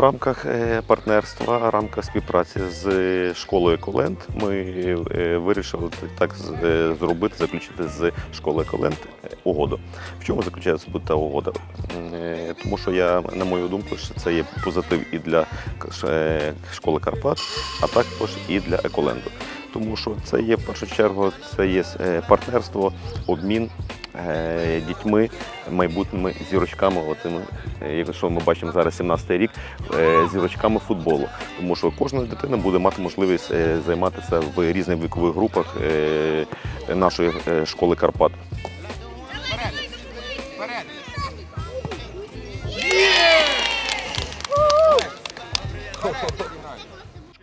рамках е, партнерства, в рамках співпраці з школою Еколенд ми е, вирішили так е, зробити, заключити з школою Еколенд е, угоду. В чому заключається та угода? Е, Тому що я, на мою думку, що це є позитив і для е, школи Карпат, а також і для Еколенду. Тому що це є в першу чергу це є е, партнерство, обмін е, дітьми, майбутніми зірочками. Отими, е, якщо ми бачимо зараз 17-й рік, е, зірочками футболу. Тому що кожна дитина буде мати можливість е, займатися в різних вікових групах е, нашої е, школи Карпат.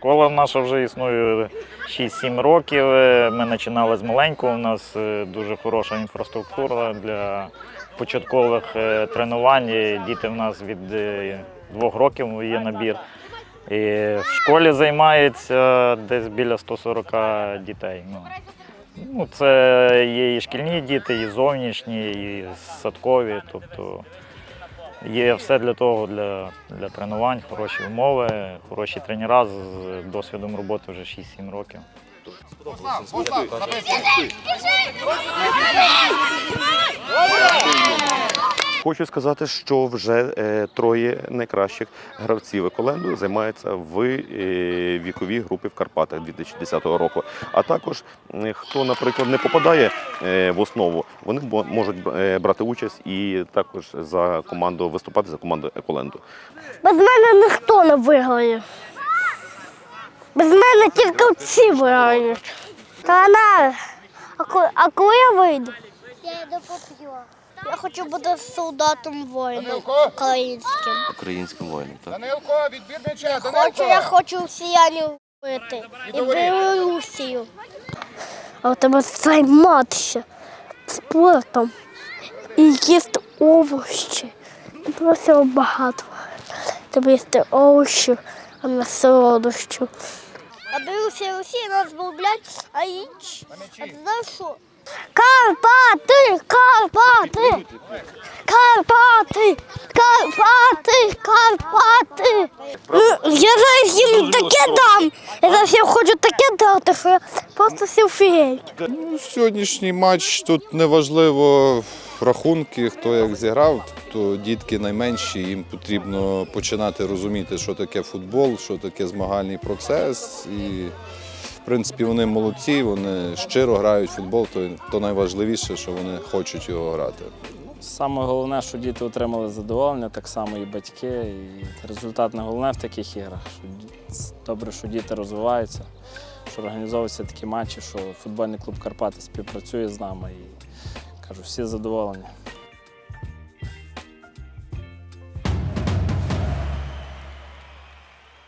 Школа наша вже існує 6-7 років. Е, Ми починали з маленького. У нас е, дуже хороша інфраструктура для початкових е, тренувань. Діти в нас від двох років є набір. І в школі займається десь біля 140 дітей. Ну, ну, це є і шкільні діти, і зовнішні, і садкові. Тобто Є все для того, для, для тренувань, хороші умови, хороші тренера з досвідом роботи вже 6-7 років. Хочу сказати, що вже е, троє найкращих гравців Еколенду займаються в е, віковій групі в Карпатах 2010 року. А також е, хто, наприклад, не попадає е, в основу, вони бо- можуть е, брати участь і також за команду виступати за команду Еколенду. Без мене ніхто не виграє. Без мене тільки всі виграють. Та на, а коли, а коли я вийду? Я йду поп'ю. Я хочу бути солдатом воїном українським. Українським воїном, так? Данилко, відбір м'яча, Хочу, я хочу росіянів вбити. І Білорусію. А от тебе займатися спортом і їсти овочі. Просто багато. Тобі їсти овочі, а не солодощів. А Білорусі Росія нас бомблять, а інші. А ти знаєш що? Карпати! Карпати! Карпати! Карпати! Ну, я зараз їм таке дам! Я зараз їм хочу таке дати, що я просто всі. Ну, Сьогоднішній матч тут неважливо рахунки, хто як зіграв. То дітки найменші, їм потрібно починати розуміти, що таке футбол, що таке змагальний процес. І, в принципі, вони молодці, вони щиро грають в футбол, то, то найважливіше, що вони хочуть його грати. Саме головне, що діти отримали задоволення, так само і батьки. І результат не головне в таких іграх. Що добре, що діти розвиваються, що організовуються такі матчі, що футбольний клуб Карпати співпрацює з нами і кажу, всі задоволені.